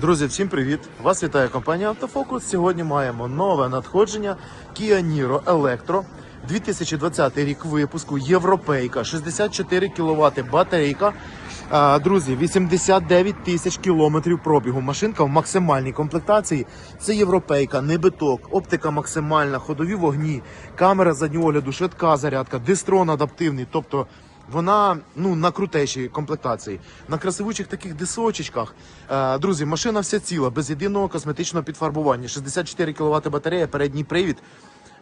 Друзі, всім привіт! Вас вітає компанія Автофокус. Сьогодні маємо нове надходження Kia Niro Electro. 2020 рік випуску, європейка, 64 кВт батарейка. Друзі, 89 тисяч кілометрів пробігу. Машинка в максимальній комплектації. Це європейка, не биток, оптика максимальна, ходові вогні, камера заднього огляду, швидка зарядка, дистрон адаптивний. Тобто вона ну на крутейшій комплектації, на красивучих таких дисочечках. Е, друзі, машина вся ціла, без єдиного косметичного підфарбування. 64 кВт батарея, передній привід.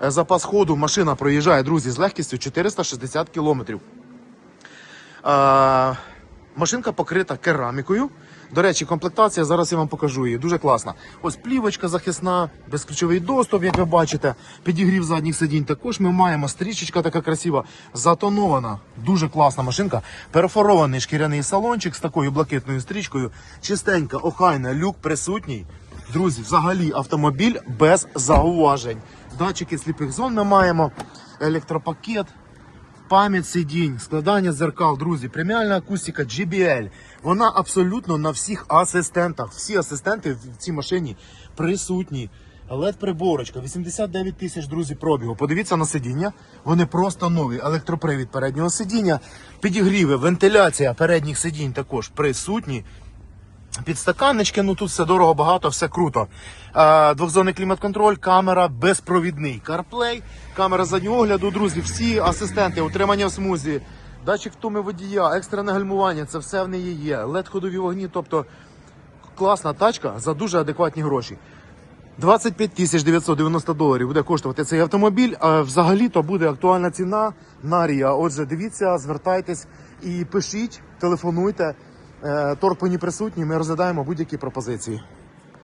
Е, Запас ходу машина проїжджає, друзі, з легкістю 460 км. Е, машинка покрита керамікою. До речі, комплектація, зараз я вам покажу її. Дуже класна. Ось плівочка захисна, безключовий доступ, як ви бачите, підігрів задніх сидінь. Також ми маємо стрічечка така красива, затонована. Дуже класна машинка. Перфорований шкіряний салончик з такою блакитною стрічкою. Чистенька, охайна, люк присутній. Друзі, взагалі автомобіль без зауважень. Датчики сліпих зон ми маємо, електропакет пам'ять сидінь, складання зеркал, друзі, преміальна акустика GBL. Вона абсолютно на всіх асистентах. Всі асистенти в цій машині присутні. led приборочка 89 тисяч, друзі, пробігу. Подивіться на сидіння. Вони просто нові. Електропривід переднього сидіння, підігріви, вентиляція передніх сидінь також присутні. Підстаканнички, ну тут все дорого, багато, все круто. Е, Двохзонний клімат-контроль, камера безпровідний. CarPlay, камера заднього огляду, друзі, всі асистенти, утримання в смузі, датчик втуми водія, екстрене гальмування, це все в неї є. led ходові вогні, тобто класна тачка за дуже адекватні гроші. 25 тисяч 990 доларів буде коштувати цей автомобіль. А взагалі то буде актуальна ціна на Рія. Отже, дивіться, звертайтесь і пишіть, телефонуйте. Е, не присутні. Ми розглядаємо будь-які пропозиції.